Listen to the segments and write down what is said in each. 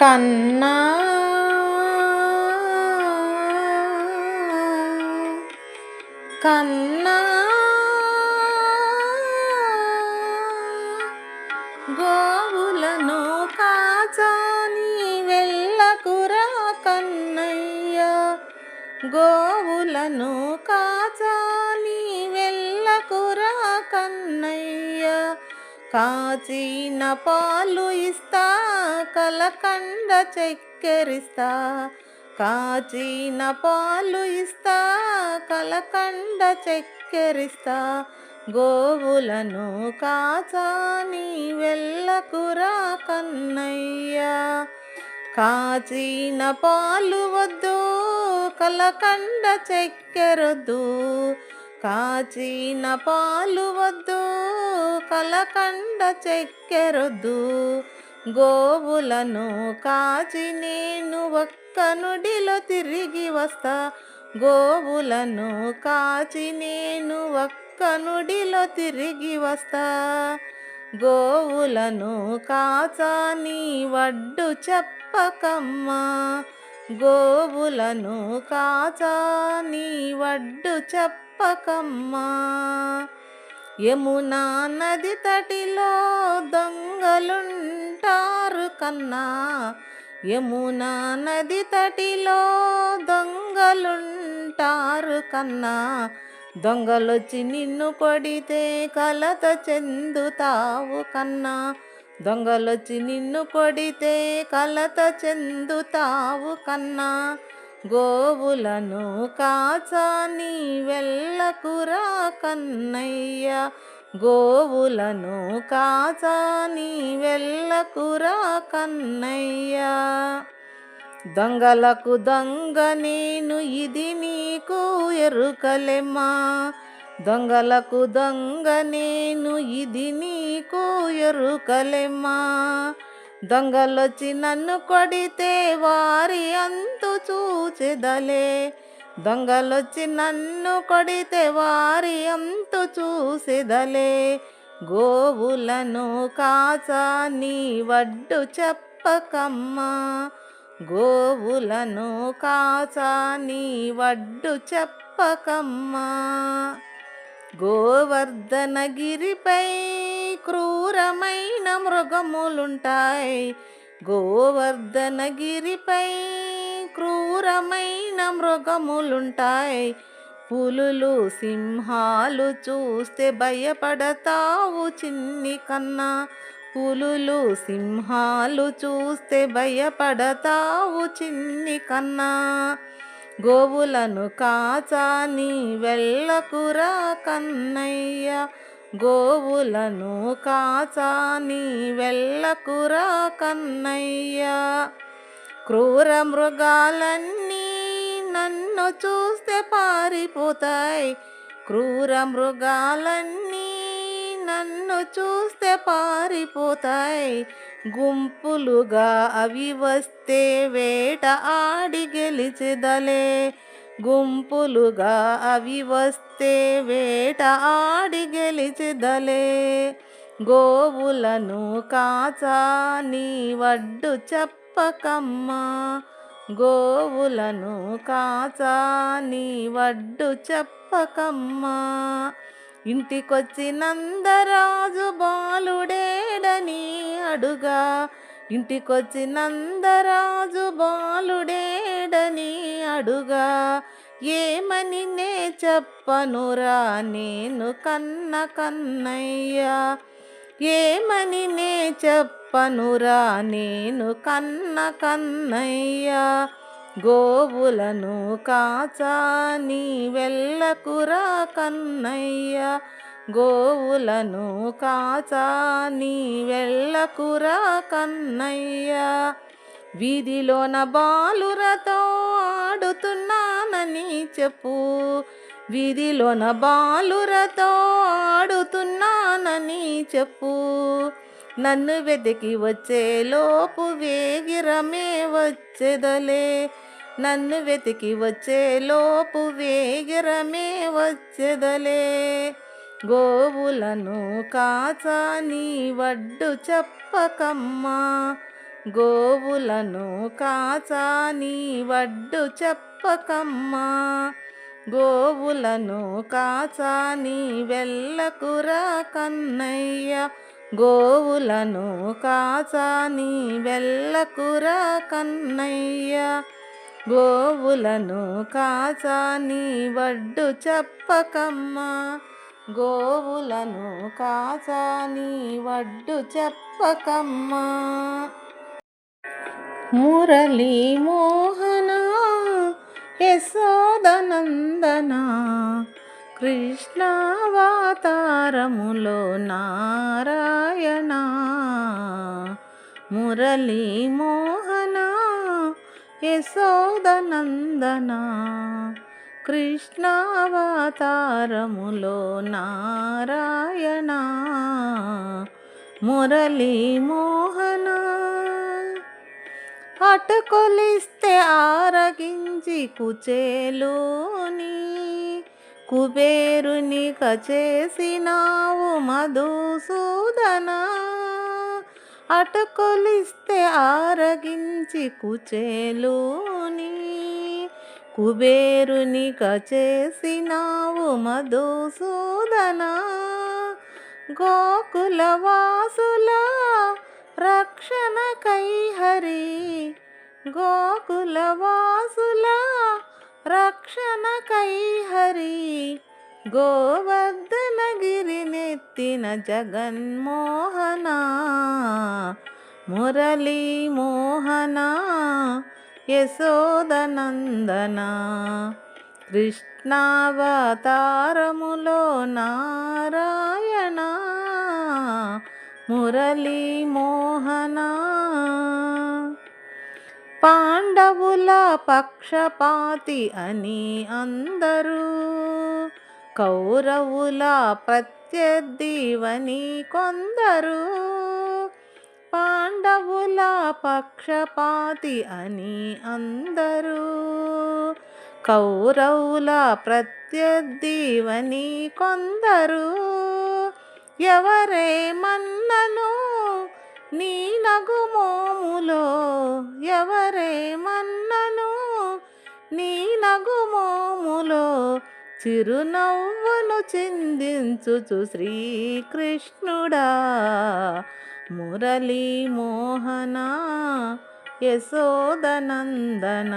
కన్నా. కన్నా. గోవులను కాచాని వెళ్ళకురా కన్నయ్య. గోవులను కాచాని వెళ్ళకురా కన్నయ్య. కాచిన పాలు ఇస్తా కలకండ చెక్కెరిస్తా. కాచిన పాలు ఇస్తా కలకండ చెక్కెరిస్తా. గోవులను కాచాని వెళ్ళకురా కన్నయ్యా. కాచిన పాలు వద్దు కలకండ చక్కెరొద్దు. కాచిన పాలు వద్దు కలకండ చెక్కెరొద్దు. గోవులను కాచి నేను ఒక్క నుడిలో తిరిగి వస్తా. గోవులను కాచి నేను ఒక్క నుడిలో తిరిగి వస్తా. గోవులను కాచాని వడ్డు చెప్పకమ్మా. గోవులను కాచాని వడ్డు చెప్పకమ్మా యమునా నది తటిలో దొంగలుంటారు కన్నా. యమునా నది తటిలో దొంగలుంటారు కన్నా. దొంగలొచ్చి నిన్ను కొడితే కలత చెందుతావు కన్నా. దొంగలొచ్చి నిన్ను కొడితే కలత చెందుతావు కన్నా. గోవులను కాచాని వెళ్ళకురా కన్నయ్య. గోవులను కాచాని వెళ్ళకురా కన్నయ్య. దొంగలకు దొంగ నేను ఇది నీకు ఎరుకలెమ్మా దొంగలకు దొంగ నేను ఇది నీకు ఎరుకలెమ్మా దొంగలొచ్చి నన్ను కొడితే వారి అంతు చూచెదలే. దొంగలొచ్చి నన్ను కొడితే వారి అంతు చూసేదలే గోవులను కాచా నీ వడ్డు చెప్పకమ్మా. గోవులను కాచా నీ వడ్డు చెప్పకమ్మా. గోవర్ధనగిరిపై క్రూరమైన మృగములుంటాయి. గోవర్ధనగిరిపై క్రూరమైన మృగములుంటాయి. పులులు సింహాలు చూస్తే భయపడతావు చిన్ని కన్నా. పులులు సింహాలు చూస్తే భయపడతావు చిన్ని కన్నా. గోవులను కాచాని వెళ్ళకురా కన్నయ్య. గోవులను కాచాని వెళ్ళకురా కన్నయ్యా. క్రూర మృగాలన్నీ నన్ను చూస్తే పారిపోతాయి. క్రూర మృగాలన్నీ నన్ను చూస్తే పారిపోతాయి. గుంపులుగా అవి వస్తే వేట ఆడి గెలిచెదలే. గుంపులుగా అవి వస్తే వేట ఆడి గెలిచిదలే. గోవులను కాచాని వడ్డు చెప్పకమ్మా. గోవులను కాచా నీ వడ్డు చెప్పకమ్మా. ఇంటికొచ్చినందరాజు బాలుడేడని అడుగా ఇంటికొచ్చి నందరాజు బాలుడేడని అడుగా ఏమని నే చెప్పనురా నేను కన్న కన్నయ్యా? ఏమని నే చెప్పనురా నేను కన్న కన్నయ్యా? గోవులను కాచాని వెళ్ళకురా కన్నయ్యా? గోవులను కాచా నీ వెళ్ళకురా కన్నయ్యా. వీధిలోన బాలురతో ఆడుతున్నానని చెప్పు. వీధిలోన బాలురతో ఆడుతున్నానని చెప్పు. నన్ను వెతికి వచ్చే లోపు వేగిరమే వచ్చెదలే. నన్ను వెతికి వచ్చే లోపు వేగిరమే వచ్చెదలే. గోవులను కాచాని వడ్డు చెప్పకమ్మా. గోవులను కాచాని వడ్డు చెప్పకమ్మా. గోవులను కాచాని వెళ్ళకురా కన్నయ్య. గోవులను కాచాని వెళ్ళకురా కన్నయ్య. గోవులను కాచాని వడ్డు చెప్పకమ్మా. గోవులను కాచా నీ వడ్డు చెప్పకమ్మా. మురళీ మోహన యశోదనందన కృష్ణావతారములో నారాయణ. మురళీ మోహన యశోదనందనా కృష్ణావతారములో నారాయణ మురళీ మోహన. అటుకొలిస్తే ఆరగించి కుచేలోని కుబేరుని కచేసినావు మధుసూదన. అటుకొలిస్తే ఆరగించి కుచేలోని కుబేరుని కచేసినావు మధుసూదన గోకులవాసుల రక్షణ కైహరి గోకులవాసుల రక్షణ కైహరి గోవర్ధనగిరి నెత్తిన జగన్మోహన. మురళీ మోహనా. యశోదనందన కృష్ణావతారములో నారాయణ మురళీ మోహన పాండవుల పక్షపాతి అని అందరూ కౌరవుల ప్రత్యర్థివని కొందరు. పాండవుల పక్షపాతి అని అందరూ. కౌరవుల ప్రత్యర్థివని కొందరు. ఎవరేమన్నను నీ నగుమోములో ఎవరేమన్నను నీ నగుమోములో చిరునవ్వును చిందించుచు శ్రీకృష్ణుడా. మురళీ మోహన యశోదనందన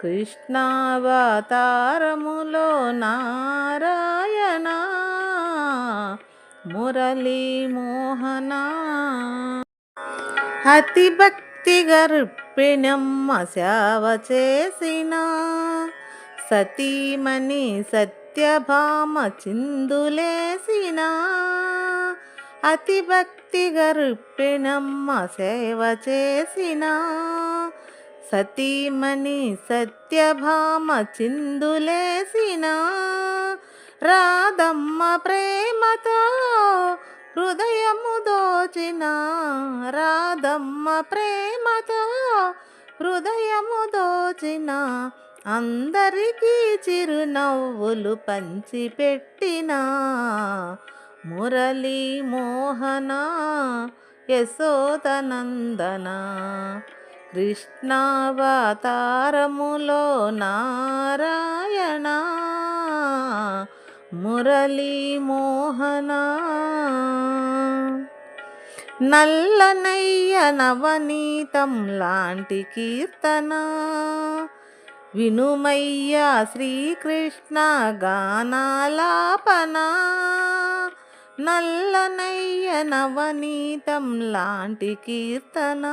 కృష్ణావతారములో నారాయణ మురళీ మోహన. అతి భక్తి గర్పిణమ్మ సేవ చేసిన సతీమణి సత్యభామ చిందులేసినా అతి భక్తి గర్పిణమ్మ సేవ చేసిన సతీమణి సత్యభామ చిందులేసిన రాధమ్మ ప్రేమతో హృదయము దోచిన రాధమ్మ ప్రేమతో హృదయము దోచిన అందరికీ చిరునవ్వులు పంచిపెట్టిన మురళీ మోహన యశోదనందన కృష్ణావతారములో నారాయణ మురళీ మోహన. నల్లనయ్య నవనీతం లాంటి కీర్తన వినుమయ్య శ్రీకృష్ణ గానాలాపనా నల్లనయ్య నవనీతం లాంటి కీర్తన.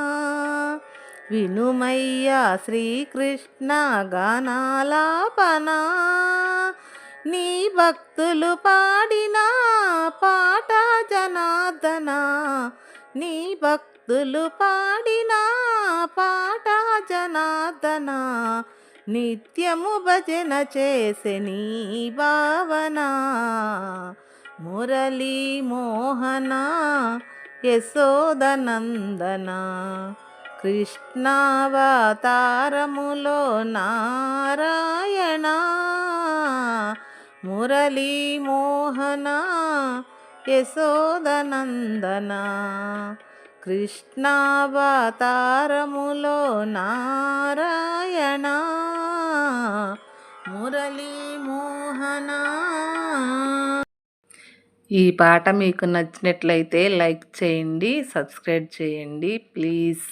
వినుమయ్య శ్రీకృష్ణ గానాలాపన. నీ భక్తులు పాడిన పాట జనార్దన. నీ భక్తులు పాడిన పాట జనార్దన. నిత్యము భజన చేసే నీ భావన. మురళీ మోహన యశోదనందన కృష్ణావతారములో నారాయణ మురళీ మోహన యశోదనందన కృష్ణావతారములో నారాయణ మురళీ మోహనా. ఈ పాట మీకు నచ్చినట్లయితే లైక్ చేయండి సబ్స్క్రైబ్ చేయండి. ప్లీజ్.